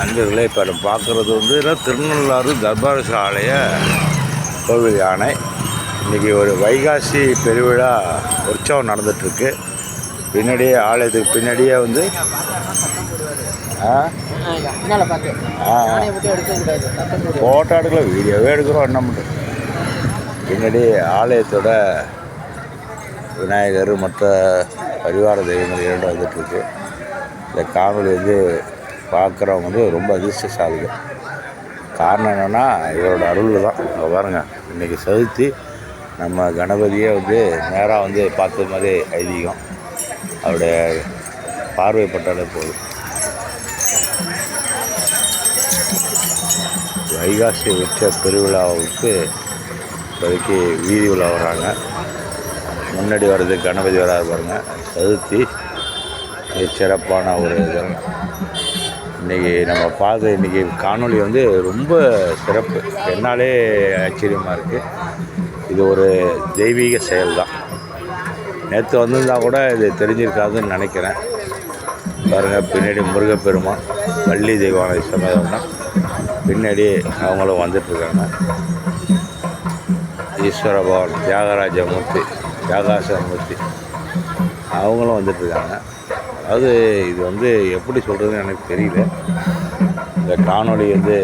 நண்பர்களே இப்போ நம்ம பார்க்குறது வந்து என்ன, திருநள்ளாறு தர்பார் ஆலய கோவில் யானை. இன்றைக்கி ஒரு வைகாசி பெருவிழா உற்சவம் நடந்துகிட்ருக்கு பின்னாடியே ஆலயத்துக்கு பின்னாடியே வந்து ஃபோட்டோ எடுக்கல வீடியோவே எடுக்கிறோம் என்ன பண்ணுறோம் பின்னாடி ஆலயத்தோட விநாயகர் மற்ற பரிவார தெய்வங்கள் இரண்டும் வந்துட்டுருக்கு. இந்த காணொலி வந்து பார்க்குறவங்க வந்து ரொம்ப அதிர்ஷ்டசாலிகள். காரணம் என்னென்னா இவரோட அருள் தான் இங்க பாருங்கள் இன்றைக்கி சதுர்த்தி நம்ம கணபதியே வந்து நேராக வந்து பார்த்த மாதிரி ஐதீகம். அவருடைய பார்வைப்பட்டாலே போதும். வைகாசி உச்ச பெருவிழாவுக்கு இப்போதைக்கு வீதி உலா வராங்க. முன்னாடி வர்றது கணபதி வராது பாருங்கள் சதுர்த்தி சிறப்பான ஒரு இதெல்லாம் இன்றைக்கி நம்ம பார்த்த இன்றைக்கி காணொளி வந்து ரொம்ப சிறப்பு. என்னாலே ஆச்சரியமாக இருக்குது இது ஒரு தெய்வீக செயல் தான் நேற்று வந்திருந்தா கூட இது தெரிஞ்சிருக்காதுன்னு நினைக்கிறேன். பாருங்கள் பின்னாடி முருகப்பெருமான் வள்ளி தெய்வானை சமேதம்னா பின்னாடி அவங்களும் வந்துட்டுருக்காங்க. ஈஸ்வர பவன் தியாகராஜ மூர்த்தி தியாகாச மூர்த்தி அவங்களும் வந்துட்டுருக்காங்க. அதாவது இது வந்து எப்படி சொல்கிறதுன்னு எனக்கு தெரியல. இந்த காணொளி வந்து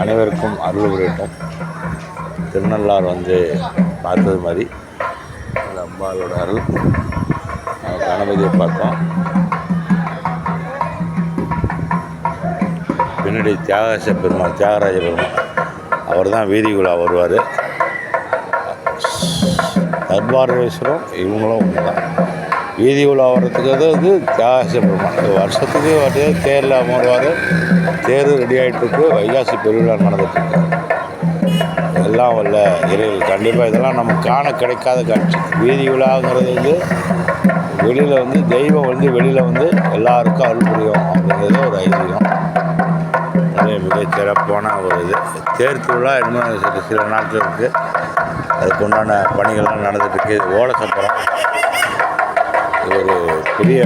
அனைவருக்கும் அருள் புரியட்டும். திருநள்ளார் வந்து பார்த்தது மாதிரி அந்த அம்பாளோட அருள். கணபதியை பார்த்தோம். பின்னாடி தியாகராஜ பெருமாள் தியாகராஜ பெருமாள். அவர் தான் வீதிக்குள்ளே வருவார். தர்பாரேஸ்வரம் இவங்களும் ஒன்று தான் வீதி உலா வர்றதுக்கு அது வந்து தியாகராஜ வருஷத்துக்கு வந்து தேரில் அமர்வார் தேர் ரெடி ஆகிட்டுருக்கு வைகாசி பெருவிழா நடந்துட்டுருக்கு எல்லாம் வல்ல இறைகள் கண்டிப்பாக இதெல்லாம் நம்ம காண கிடைக்காத காட்சி. வீதி உலாங்கிறது வந்து வெளியில் வந்து தெய்வம் வந்து வெளியில் வந்து எல்லாருக்கும் அருள் புரியும் அப்படிங்கிறது ஒரு ஐதீகம். அது மிக சிறப்பான ஒரு இது. தேர் திருவிழா இன்னும் சில சில நாட்கள் இருக்குது அதுக்கு உண்டான பணிகள்லாம் நடந்துட்டுருக்கு இது ஓலச்சப்பரம் ஒரு பெரிய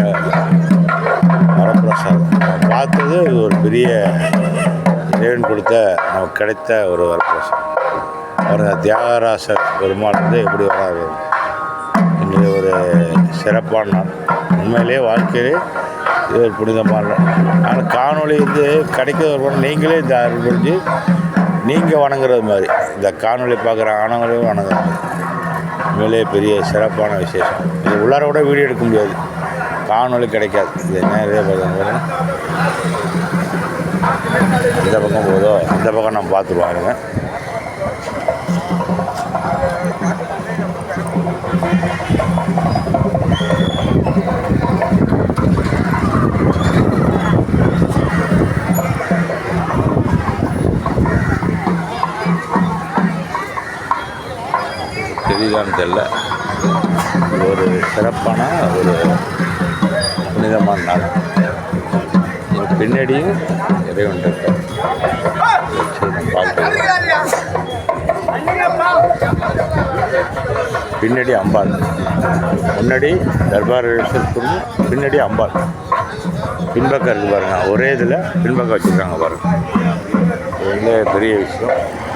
வரப்பிரசாதம். பார்த்தது இது ஒரு பெரிய இறைவன் கொடுத்த நமக்கு கிடைத்த ஒரு வரப்பிரசாதம். அவர் தியாகராசர் பெருமாள் வந்து எப்படி வராது இன்னைக்கு ஒரு சிறப்பான நாள். உண்மையிலேயே வாழ்க்கையிலே இது ஒரு புனிதமான ஆனால் காணொலி வந்து கிடைக்கிறது நீங்களே இந்த அருள் புரிஞ்சு நீங்கள் வணங்குறது மாதிரி. இந்த காணொலி பார்க்குற ஆணவங்களையும் வணங்குற மாதிரி. உண்மையிலே பெரிய சிறப்பான விசேஷம். இது உள்ளார கூட வீடியோ எடுக்க முடியாது. காணொளி கிடைக்காது. இது நேரடியாக பார்க்குறாங்க இந்த பக்கம் போதோ இந்த பக்கம் நம்ம பார்த்துருவாங்க தெரியுதான்னு தெரில ஒரு சிறப்பான ஒரு புனிதமான நாள். இது பின்னாடியும் இறைவன் இருக்கார். பின்னாடி அம்பாள். முன்னாடி தர்பாரேஸ்வரத்துக்கு பின்னாடி அம்பாள். பின்பக்கம் இருக்குது பாருங்க. ஒரே இதில் பின்பக்கம் வச்சுருக்காங்க பாருங்க. இது வந்து பெரிய விஷயம்.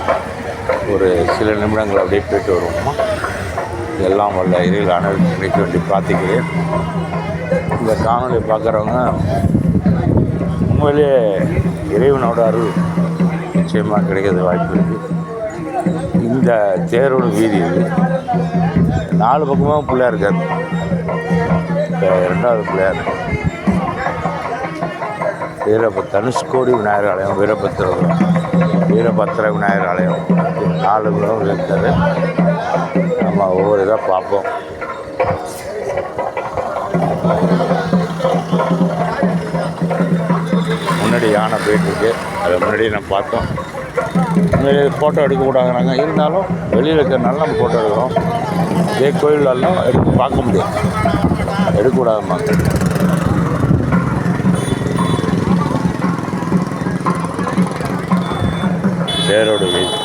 ஒரு சில நிமிடங்கள் அப்படியே போயிட்டு வருவோமா? எல்லாம் வல்ல இறையில் அனைவருக்கும் கிடைக்க வேண்டி பிரார்த்திக்கிறேன். இந்த காணொலி பார்க்குறவங்க உண்மையிலே இறைவனோட அருள் நிச்சயமாக கிடைக்கிறது வாய்ப்பு இருக்குது இந்த தேரோட வீதி நாலு பக்கமாக பிள்ளையார் இருக்கார். இப்போ ரெண்டாவது பிள்ளையார் வீரப்ப தனுஷ்கோடி விநாயகர் ஆலயம் வீரபத்திர வீரபத்திர விநாயகர் ஆலயம். நாலு குளம் இருக்காரு நம்ம ஒவ்வொரு இதாக பார்ப்போம். முன்னாடி யானை போயிட்டுருக்கு. அதை முன்னாடி நம்ம பார்த்தோம். முன்னாடி ஃபோட்டோ எடுக்கக்கூடாதுனாங்க இருந்தாலும் வெளியில் இருக்கிறனால நம்ம ஃபோட்டோ எடுக்கிறோம். இதே கோயிலெல்லாம் எடுத்து பார்க்க முடியும் எடுக்கக்கூடாதுமா தேரோட வீதி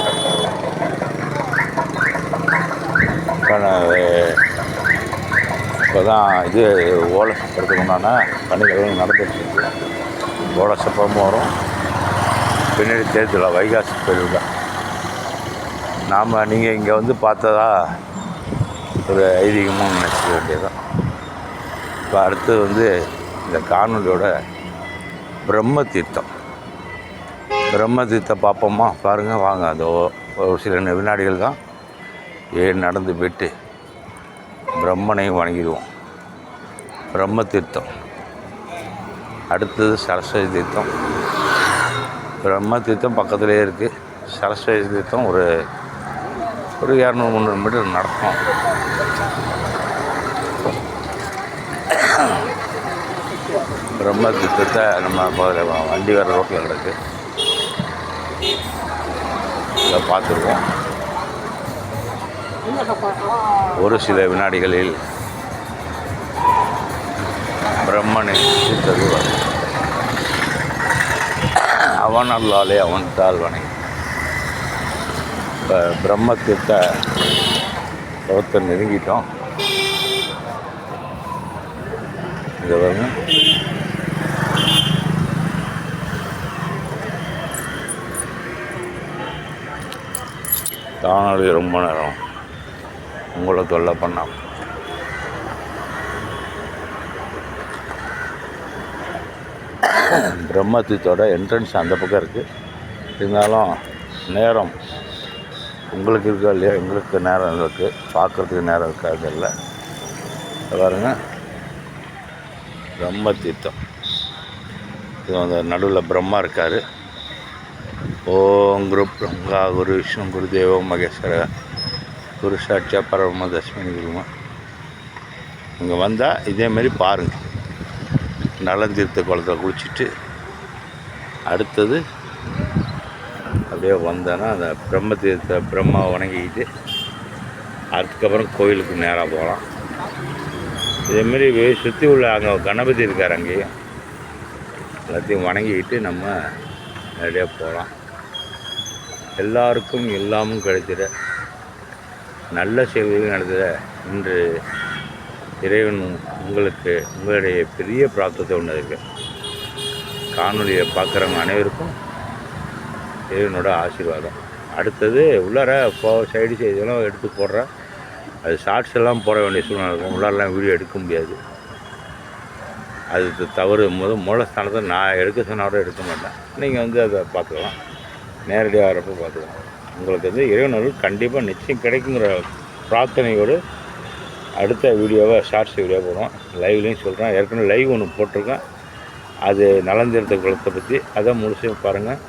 இப்போ தான் இது ஓலை சப்பரத்துக்கு உண்டான பணிகள் நடந்துட்டு ஓலை கோடசப்பமும் வரும். பின்னாடி தேர்தல வைகாசி பெருவிழா. நாம் நீங்கள் இங்கே வந்து பார்த்ததா ஒரு ஐதீகமாக நினச்சிக்க வேண்டியதுதான். இப்போ அடுத்தது வந்து இந்த காணொலியோட பிரம்ம தீர்த்தம். பிரம்ம தீர்த்தம் பார்ப்போமா பாருங்கள் வாங்க அந்த ஒரு சில வினாடிகள் தான். ஏன் நடந்து போயிட்டு பிரம்மனையும் வணங்கிடுவோம். பிரம்ம தீர்த்தம் அடுத்தது சரஸ்வதி தீர்த்தம். பிரம்ம தீர்த்தம் பக்கத்துலேயே இருக்குது சரஸ்வதி தீர்த்தம் ஒரு ஒரு இரநூறு முந்நூறு மீட்டர் நடக்கும். பிரம்ம தீர்த்தத்தை நம்ம வண்டி வர ரோட்டில் கிடக்கு. பார்த்துருவோம். ஒரு சில வினாடிகளில் பிரம்மனை சித்தது அவன் அல்லாலே அவன் தாழ்வனை. இப்போ பிரம்மத்திட்ட தீர்த்த ஒருத்தர் நெருங்கிட்டோம். இதை வந்து தானாளி ரொம்ப நேரம் உங்களை தொல்லை பண்ணாம பிரம்மத்தீத்தோட என்ட்ரன்ஸ் அந்த பக்கம் இருக்குது இருந்தாலும் நேரம் உங்களுக்கு இருக்கா இல்லையா? எங்களுக்கு நேரம் இருக்குது பார்க்குறதுக்கு நேரம் இருக்காது இல்லை. பாருங்கள் பிரம்ம தீர்த்தம் இது வந்து நடுவில் பிரம்மா இருக்கார். ஓம் குரு பிரம்மா குரு விஷ்ணு குரு தேவம் மகேஸ்வர குரு சாட்சா பரம தஸ்மினி குருமா. இங்கே வந்தால் இதேமாரி பாருங்கள் நலந்தீர்த்த குளத்தில் குளிச்சுட்டு அடுத்தது அப்படியே வந்தோன்னா அந்த பிரம்ம தீர்த்த பிரம்மாவை வணங்கிக்கிட்டு அதுக்கப்புறம் கோயிலுக்கு நேராக போகலாம். இதேமாரி சுற்றி உள்ள அங்கே கணபதி இருக்கார் அங்கேயும். எல்லாத்தையும் வணங்கிக்கிட்டு நம்ம நேரடியாக போகலாம். எல்லாருக்கும் எல்லாமும் கிடைத்திட நல்ல செயல்கள் நடத்திட இன்று இறைவன் உங்களுக்கு உங்களுடைய பெரிய பிராப்தத்தை ஒன்று இருக்கு காணொலியை பார்க்குறவங்க அனைவருக்கும் இறைவனோட ஆசீர்வாதம். அடுத்தது உள்ளார போ சைடு செய்தியெல்லாம் எடுத்து போடுறேன் அது ஷார்ட்ஸ் எல்லாம் போட வேண்டிய சூழ்நிலை இருக்கும். உள்ளாரெலாம் வீடியோ எடுக்க முடியாது. அது தவறு. முத மூலஸ்தானத்தை நான் எடுக்க சொன்னாலும் எடுக்க மாட்டேன். நீங்கள் வந்து அதை பார்த்துக்கலாம் நேரடியாக வரப்போ பார்த்துக்கலாம். உங்களுக்கு வந்து இறைவனர்கள் கண்டிப்பாக நிச்சயம் கிடைக்குங்கிற பிரார்த்தனையோடு அடுத்த வீடியோவை ஷார்ட்ஸ் வீடியோ போடுவோம் லைவ்லேயும் சொல்கிறேன் ஏற்கனவே லைவ் ஒன்று போட்டிருக்கேன். அது நலந்திருத்த குளத்தை பற்றி அதை முழுசு பாருங்கள்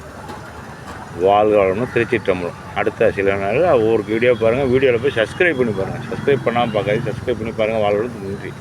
வாழ்காலம்னு திருச்சிட்டம்பலம் அடுத்த சில நாள் ஒவ்வொரு வீடியோ பாருங்கள் வீடியோவில் போய் சப்ஸ்கிரைப் பண்ணி பாருங்கள் சப்ஸ்கிரைப் பண்ணாமல் பார்க்காது சப்ஸ்கிரைப் பண்ணி பாருங்கள் வாழ்வளத்துக்கு நன்றி.